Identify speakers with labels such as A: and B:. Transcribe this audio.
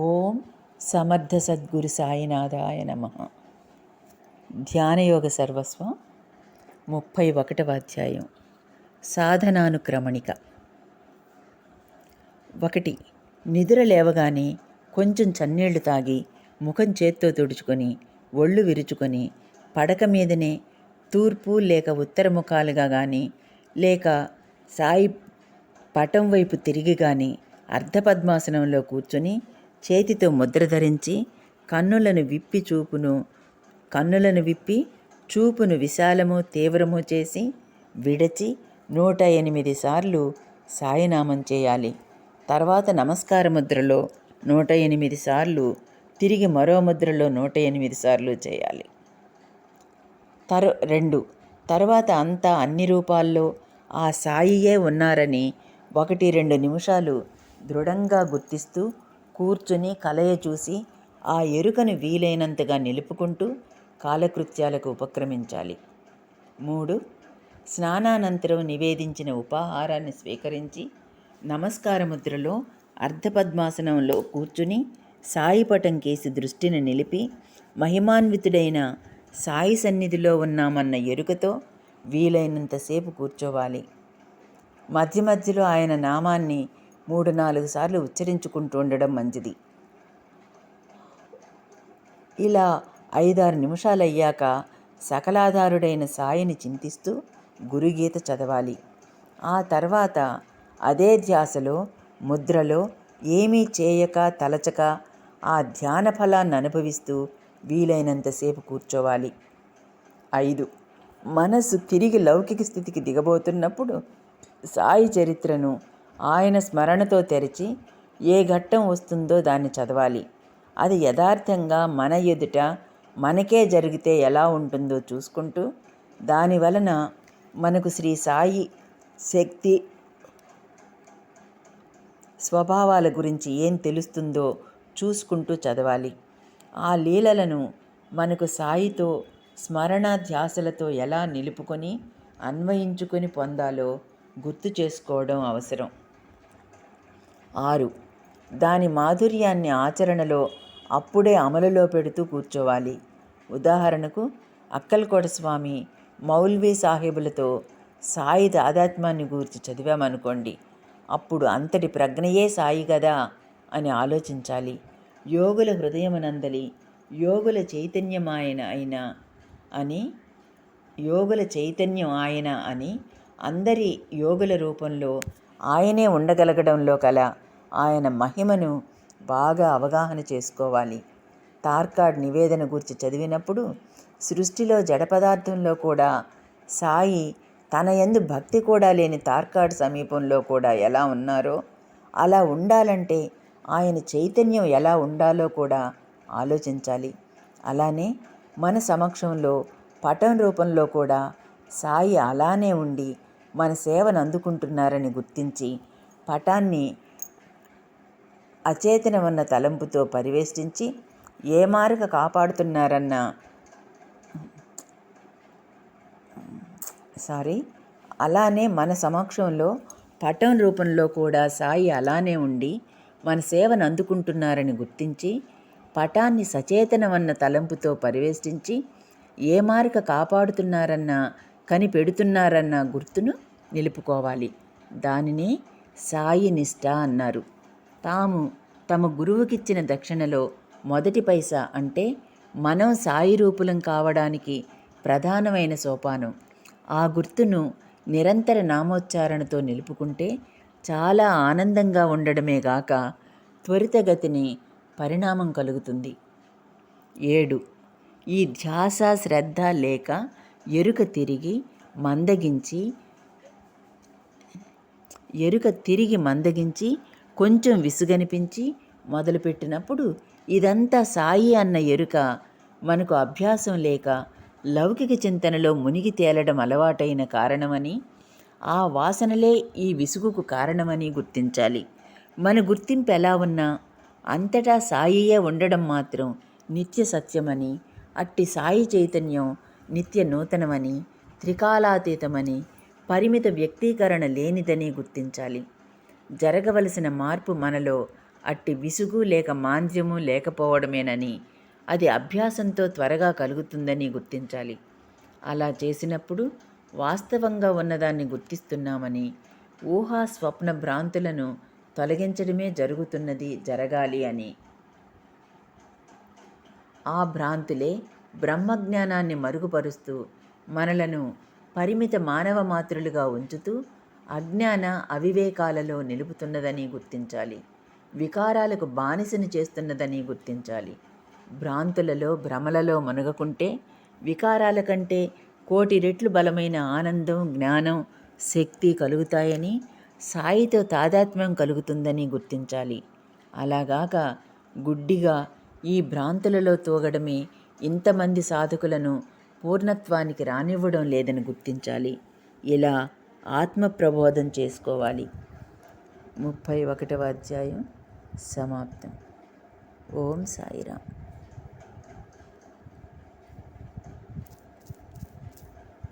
A: ఓం సమర్థ సద్గురు సాయినాథాయ నమ. ధ్యానయోగ సర్వస్వం ముప్పై ఒకటవ అధ్యాయం. సాధనానుక్రమణిక. ఒకటి నిద్ర లేవగానే కొంచెం చన్నీళ్ళు తాగి ముఖం చేత్తో తుడుచుకొని ఒళ్ళు విరుచుకొని పడక మీదనే తూర్పు లేక ఉత్తర ముఖాలుగా కానీ లేక సాయి పటం వైపు తిరిగి కానీ అర్ధపద్మాసనంలో కూర్చొని చేతితో ముద్ర ధరించి కన్నులను విప్పి చూపును కన్నులను విప్పి చూపును విశాలము తీవ్రము చేసి విడచి నూట ఎనిమిది సార్లు సాయనామం చేయాలి. తర్వాత నమస్కార ముద్రలో నూట ఎనిమిది సార్లు తిరిగి మరో ముద్రలో నూట ఎనిమిది సార్లు చేయాలి. తరు రెండు. తర్వాత అంతా అన్ని రూపాల్లో ఆ సాయియే ఉన్నారని ఒకటి రెండు నిమిషాలు దృఢంగా గుర్తిస్తూ కూర్చుని కలయ చూసి ఆ ఎరుకను వీలైనంతగా నిలుపుకుంటూ కాలకృత్యాలకు ఉపక్రమించాలి. మూడు. స్నానానంతరం నివేదించిన ఉపాహారాన్ని స్వీకరించి నమస్కార ముద్రలో అర్ధపద్మాసనంలో కూర్చుని సాయిపటం కేసి దృష్టిని నిలిపి మహిమాన్వితుడైన సాయి సన్నిధిలో ఉన్నామన్న ఎరుకతో వీలైనంతసేపు కూర్చోవాలి. మధ్య మధ్యలో ఆయన నామాన్ని మూడు నాలుగు సార్లు ఉచ్చరించుకుంటూ ఉండడం మంచిది. ఇలా ఐదారు నిమిషాలు అయ్యాక సకలాధారుడైన సాయిని చింతిస్తూ గురుగీత చదవాలి. ఆ తర్వాత అదే ధ్యాసలో ముద్రలో ఏమీ చేయక తలచక ఆ ధ్యాన ఫలాన్ని అనుభవిస్తూ వీలైనంతసేపు కూర్చోవాలి. ఐదు. మనసు తిరిగి లౌకిక స్థితికి దిగబోతున్నప్పుడు సాయి చరిత్రను ఆయన స్మరణతో తెరిచి ఏ ఘట్టం వస్తుందో దాన్ని చదవాలి. అది యథార్థంగా మన ఎదుట మనకే జరిగితే ఎలా ఉంటుందో చూసుకుంటూ దాని వలన మనకు శ్రీ సాయి శక్తి స్వభావాల గురించి ఏం తెలుస్తుందో చూసుకుంటూ చదవాలి. ఆ లీలలను మనకు సాయితో స్మరణ ధ్యాసలతో ఎలా నిలుపుకొని అన్వయించుకొని పొందాలో గుర్తు చేసుకోవడం అవసరం. ఆరు. దాని మాధుర్యాన్ని ఆచరణలో అప్పుడే అమలులో పెడుతూ కూర్చోవాలి. ఉదాహరణకు అక్కల్కోట స్వామి మౌల్వీ సాహెబులతో సాయి దాదాత్మాన్ని గూర్చి చదివామనుకోండి అప్పుడు అంతటి ప్రజ్ఞయే సాయి కదా అని ఆలోచించాలి. యోగుల హృదయమునందలి యోగుల చైతన్యం ఆయన అయిన అని యోగుల చైతన్యం ఆయన అని అందరి యోగుల రూపంలో ఆయనే ఉండగలగడంలో కల ఆయన మహిమను బాగా అవగాహన చేసుకోవాలి. తార్కాడ్ నివేదన గురించి చదివినప్పుడు సృష్టిలో జడ పదార్థంలో కూడా సాయి తన ఎందు భక్తి కూడా లేని తార్కాడ్ సమీపంలో కూడా ఎలా ఉన్నారో అలా ఉండాలంటే ఆయన చైతన్యం ఎలా ఉండాలో కూడా ఆలోచించాలి. అలానే మన సమక్షంలో పటం రూపంలో కూడా సాయి అలానే ఉండి మన సేవను అందుకుంటున్నారని గుర్తించి పటాన్ని అచేతనమన్న తలంపుతో పరివేష్టించి ఏ మారుక కాపాడుతున్నారన్న సారీ అలానే మన సమక్షంలో పటం రూపంలో కూడా సాయి అలానే ఉండి మన సేవను అందుకుంటున్నారని గుర్తించి పటాన్ని సచేతనమన్న తలంపుతో పరివేష్టించి ఏ మారిక కాపాడుతున్నారన్న కనిపెడుతున్నారన్న గుర్తును నిలుపుకోవాలి. దానిని సాయి నిష్ట అన్నారు. తాము తమ గురువుకిచ్చిన దక్షిణలో మొదటి పైసా అంటే మనం సాయి రూపులం కావడానికి ప్రధానమైన సోపానం. ఆ గుర్తును నిరంతర నామోచ్చారణతో నిలుపుకుంటే చాలా ఆనందంగా ఉండడమే గాక త్వరితగతిని పరిణామం కలుగుతుంది. ఏడు. ఈ ధ్యాస శ్రద్ధ లేక ఎరుక తిరిగి మందగించి ఎరుక తిరిగి మందగించి కొంచెం విసుగనిపించి మొదలుపెట్టినప్పుడు ఇదంతా సాయి అన్న ఎరుక మనకు అభ్యాసం లేక లౌకిక చింతనలో మునిగి తేలడం అలవాటైన కారణమని ఆ వాసనలే ఈ విసుగుకు కారణమని గుర్తించాలి. మన గుర్తింపు ఎలా ఉన్నా అంతటా సాయియే ఉండడం మాత్రం నిత్య సత్యమని అట్టి సాయి చైతన్యం నిత్య నూతనమని త్రికాలాతీతమని పరిమిత వ్యక్తీకరణ లేనిదని గుర్తించాలి. జరగవలసిన మార్పు మనలో అట్టి విసుగు లేక మాంద్యము లేకపోవడమేనని అది అభ్యాసంతో త్వరగా కలుగుతుందని గుర్తించాలి. అలా చేసినప్పుడు వాస్తవంగా ఉన్నదాన్ని గుర్తిస్తున్నామని ఊహా స్వప్న భ్రాంతులను తొలగించడమే జరుగుతున్నది జరగాలి అని. ఆ భ్రాంతులే బ్రహ్మజ్ఞానాన్ని మరుగుపరుస్తూ మనలను పరిమిత మానవ మాత్రులుగా ఉంచుతూ అజ్ఞాన అవివేకాలలో నిలుపుతున్నదని గుర్తించాలి. వికారాలకు బానిసని చేస్తున్నదని గుర్తించాలి. భ్రాంతులలో భ్రమలలో మునగకుంటే వికారాల కంటే కోటి రెట్లు బలమైన ఆనందం జ్ఞానం శక్తి కలుగుతాయని సాయితో తాదాత్మ్యం కలుగుతుందని గుర్తించాలి. అలాగాక గుడ్డిగా ఈ భ్రాంతులలో తోగడమే ఇంతమంది సాధకులను పూర్ణత్వానికి రానివ్వడం లేదని గుర్తించాలి. ఇలా ఆత్మ ప్రబోధం చేసుకోవాలి. ముప్పై ఒకటవ అధ్యాయం సమాప్తం. ఓం సాయిరామ్.